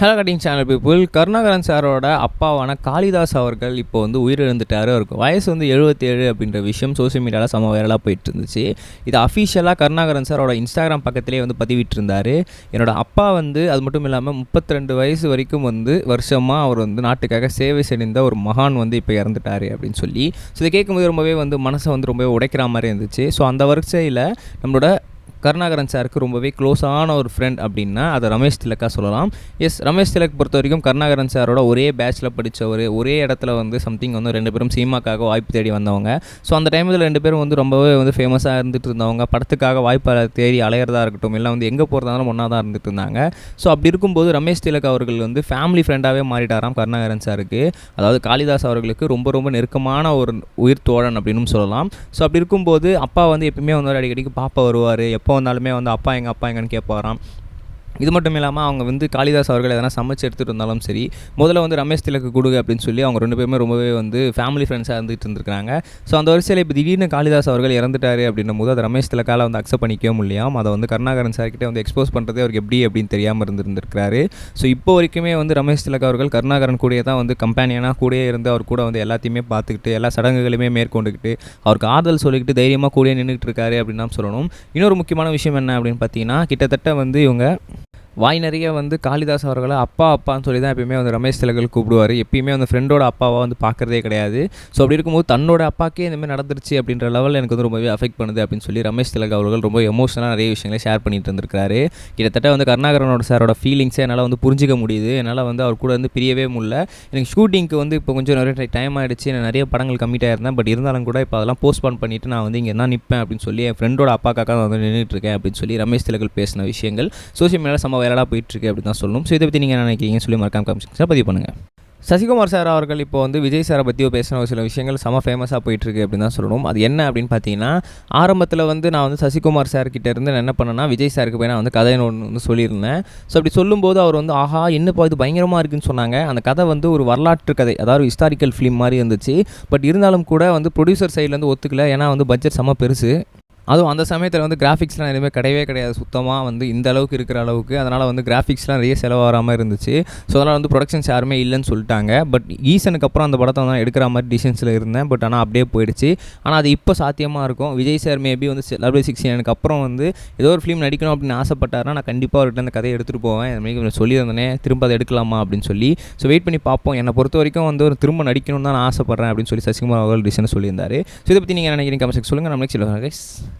Hello cutting channel people Karunakaran சாரோட அப்பாவான காளிதாஸ் அவர்கள் இப்போ வந்து உயிரிழந்துட்டாரு. அவருக்கு வயசு வந்து 77 அப்படின்ற விஷயம் சோஷியல் மீடியாவில் செம வைரலாக போயிட்டு இருந்துச்சு இது அஃபிஷியலாக கருணாகரன் சாரோட இன்ஸ்டாகிராம் பக்கத்திலே வந்து பதிவிட்டிருந்தார். என்னோட அப்பா வந்து அது மட்டும் இல்லாமல் 32 வயசு வரைக்கும் வந்து வருஷமாக அவர் வந்து நாட்டுக்காக சேவை செய்த ஒரு மகான் வந்து இப்போ இறந்துட்டாரு அப்படின்னு சொல்லி. ஸோ இதை கேட்கும்போது ரொம்பவே வந்து மனசை வந்து ரொம்பவே உடைக்கிற மாதிரி இருந்துச்சு. ஸோ அந்த வரிசையில் நம்மளோட கருணாகரன் சாருக்கு ரொம்பவே க்ளோஸான ஒரு ஃப்ரெண்ட் அப்படின்னா அதை ரமேஷ் திலக்கா சொல்லலாம். எஸ் ரமேஷ் திலக் பொறுத்த வரைக்கும் கருணாகரன் சாரோட ஒரே பேச்சில் படித்தவர் ஒரே இடத்துல வந்து சம்திங் வந்து ரெண்டு பேரும் சினிமாக்காக வாய்ப்பு தேடி வந்தவங்க. ஸோ அந்த டைமில் ரெண்டு பேரும் வந்து ரொம்பவே வந்து ஃபேமஸாக இருந்துட்டு இருந்தவங்க. படத்துக்காக வாய்ப்பு தேடி அலையிறதா இருக்கட்டும் இல்லை வந்து எங்கே போகிறதாலும் ஒன்றா தான் இருந்துட்டு இருந்தாங்க. ஸோ அப்படி இருக்கும்போது ரமேஷ் திலக் அவர்கள் வந்து ஃபேமிலி ஃப்ரெண்டாகவே மாறிட்டாராம் கருணாகரன் சாருக்கு. அதாவது காளிதாஸ் அவர்களுக்கு ரொம்ப ரொம்ப நெருக்கமான ஒரு உயிர் தோழன் அப்படின்னு சொல்லலாம். ஸோ அப்படி இருக்கும்போது அப்பா வந்து எப்பயுமே வந்து அடிக்கடிக்கு பாப்பா வருவார் எப்போ வந்தாலுமே வந்து அப்பா எங்கள் அப்பா எங்கன்னு கேட்பாராம். இது மட்டும் இல்லாமல் அவங்க வந்து காளிதாஸ் அவர்கள் எதனா சமைச்சு எடுத்துகிட்டு இருந்தாலும் சரி முதல்ல வந்து ரமேஷ் திலக்கு கொடுங்க அப்படின்னு சொல்லி அவங்க ரெண்டு பேருமே ரொம்பவே வந்து ஃபேமிலி ஃப்ரெண்ட்ஸாக இருந்துகிட்டு இருந்திருக்காங்க ஸோ அந்த வரிசையில் இப்போ திடீர்னு காளிதாஸ் அவர்கள் இறந்துட்டாரு அப்படின்னும் போது அதை ரமேஷ் திலக்கால் வந்து அக்செப்ட் பண்ணிக்கவே முடியாம அதை வந்து கருணாகரன் சார்கிட்ட வந்து எக்ஸ்போஸ் பண்ணுறதே அவருக்கு எப்படி அப்படின்னு தெரியாமல் இருந்திருந்திருக்காரு ஸோ இப்போ வரைக்குமே வந்து ரமேஷ் திலக் அவர்கள் கருணாகரன் கூடயே தான் வந்து கம்பேனியனாக கூடயே இருந்து அவர் கூட வந்து எல்லாத்தையுமே பார்த்துக்கிட்டு எல்லா சடங்குகளையுமே மேற்கொண்டுக்கிட்டு அவருக்கு ஆறுதல் சொல்லிக்கிட்டு தைரியமாக கூடயே நின்றுட்டு இருக்காரு அப்படின்னு தான் சொல்லணும். இன்னொரு முக்கியமான விஷயம் என்ன அப்படின்னு பார்த்தீங்கன்னா கிட்டத்தட்ட வந்து இவங்க வாய் நிறைய வந்து காளிதாஸ் அவர்களை அப்பா அப்பான்னு சொல்லி தான் எப்பயுமே வந்து ரமேஷ் திலகல் கூப்பிடுவார். எப்பயுமே வந்து ஃப்ரெண்டோட அப்பாவை வந்து பார்க்குறதே கிடையாது. ஸோ அப்படி இருக்கும்போது தன்னோட அப்பாக்கே இந்த மாதிரி நடந்துருச்சு அப்படின்ற லெவலில் எனக்கு வந்து ரொம்பவே அஃபெக்ட் பண்ணுது அப்படின்னு சொல்லி ரமேஷ் திலக் அவர்கள் ரொம்ப எமோஷனலாக நிறைய விஷயங்களை ஷேர் பண்ணிட்டு இருந்திருக்காரு கிட்டத்தட்ட வந்து கருணாகரனோட சாரோட ஃபீலிங்ஸை என்னால் வந்து புரிஞ்சிக்க முடியுது. என்னால் வந்து அவர் கூட வந்து பிரியவே முடியல. எனக்கு ஷூட்டிங்க்கு வந்து இப்போ கொஞ்சம் நிறைய டைம் ஆகிடுச்சு நான் நிறைய படங்கள் கம்மிட் இருந்தேன் பட் இருந்தாலும் கூட இப்போ அதெல்லாம் போஸ்ட்பான் பண்ணிவிட்டு நான் வந்து இங்கே தான் நிற்பேன் அப்படின்னு சொல்லி என் ஃப்ரெண்டோட அப்பாக்காக வந்து நின்றுட்டு இருக்கேன் அப்படின்னு சொல்லி ரமேஷ் திலகல் பேசின விஷயங்கள் சோஷியல் மீடியாவில் செம்ம வைரலாக போயிட்டுருக்கு அப்படின்னு தான் சொல்லணும். ஸோ இதை பற்றி நீங்கள் என்ன நினைக்கிறீங்க சொல்லி மறக்காம கமெண்ட்ஸ் பதிவு பண்ணுங்கள் சசிகுமார் சார் அவர்கள் இப்போ வந்து விஜய் சாரை பற்றி பேசின ஒரு சில விஷயங்கள் செம ஃபேமஸாக போயிட்டுருக்கு அப்படின்னு தான் சொல்லணும். அது என்ன அப்படின்னு பார்த்தீங்கன்னா ஆரம்பத்தில் வந்து நான் வந்து சசிகுமார் சார் கிட்ட இருந்து நான் என்ன பண்ணேன்னா விஜய் சாருக்கு போய் நான் வந்து கதை ஒன்று வந்து சொல்லியிருந்தேன். ஸோ அப்படி சொல்லும்போது அவர் வந்து ஆஹா என்னப்பா இது பயங்கரமாக இருக்குன்னு சொன்னாங்க. அந்த கதை வந்து ஒரு வரலாற்று கதை அதாவது ஹிஸ்டாரிக்கல் ஃபிலிம் மாதிரி இருந்துச்சு. பட் இருந்தாலும் கூட வந்து ப்ரொடியூசர் சைட்லேருந்து ஒத்துக்கல. ஏன்னா வந்து பட்ஜெட் செம பெருசு. அதுவும் அந்த சமயத்தில் வந்து கிராஃபிக்ஸ்லாம் எதுவுமே கிடையவே கிடையாது. சுத்தமாக வந்து இந்த அளவுக்கு இருக்கிற அளவுக்கு. அதனால் வந்து கிராஃபிக்ஸ்லாம் நிறைய செலவாகாமல் இருந்துச்சு. ஸோ அதனால் வந்து ப்ரொடக்ஷன்ஸ் யாருமே இல்லைன்னு சொல்லிட்டாங்க. பட் ஈசனுக்கு அப்புறம் அந்த படத்தை வந்து நான் எடுக்கிற மாதிரி டிசிஷன்ஸில் இருந்தேன். பட் ஆனால் அப்படியே போயிடுச்சு. ஆனால் அது இப்போ சாத்தியமாக இருக்கும். விஜய் சார் மேபி வந்து லெவல் எனக்கு அப்புறம் வந்து ஏதோ ஒரு ஃபிலிம் நடிக்கணும் அப்படின்னு ஆசைப்பட்டாருன்னா நான் கண்டிப்பாக அவர்கிட்ட அந்த கதையை எடுத்துகிட்டு போவேன். இந்த மாதிரி சொல்லியிருந்தேனே திரும்ப அதை எடுக்கலாமா அப்படின்னு சொல்லி. ஸோ வெயிட் பண்ணி பார்ப்போம். என்னை பொறுத்த வரைக்கும் வந்து ஒரு திரும்ப நடிக்கணும்னு தான் நான் ஆசைப்பட்றேன் அப்படின்னு சொல்லி சசிகுமார் அவர்கள் டிசிஷன் சொல்லியிருந்தாரு. ஸோ இதை பற்றி நீங்கள் நினைக்கிறீங்க? கமெண்ட் சொல்லுங்கள் நம்மளுக்கு சொல்லுங்கள்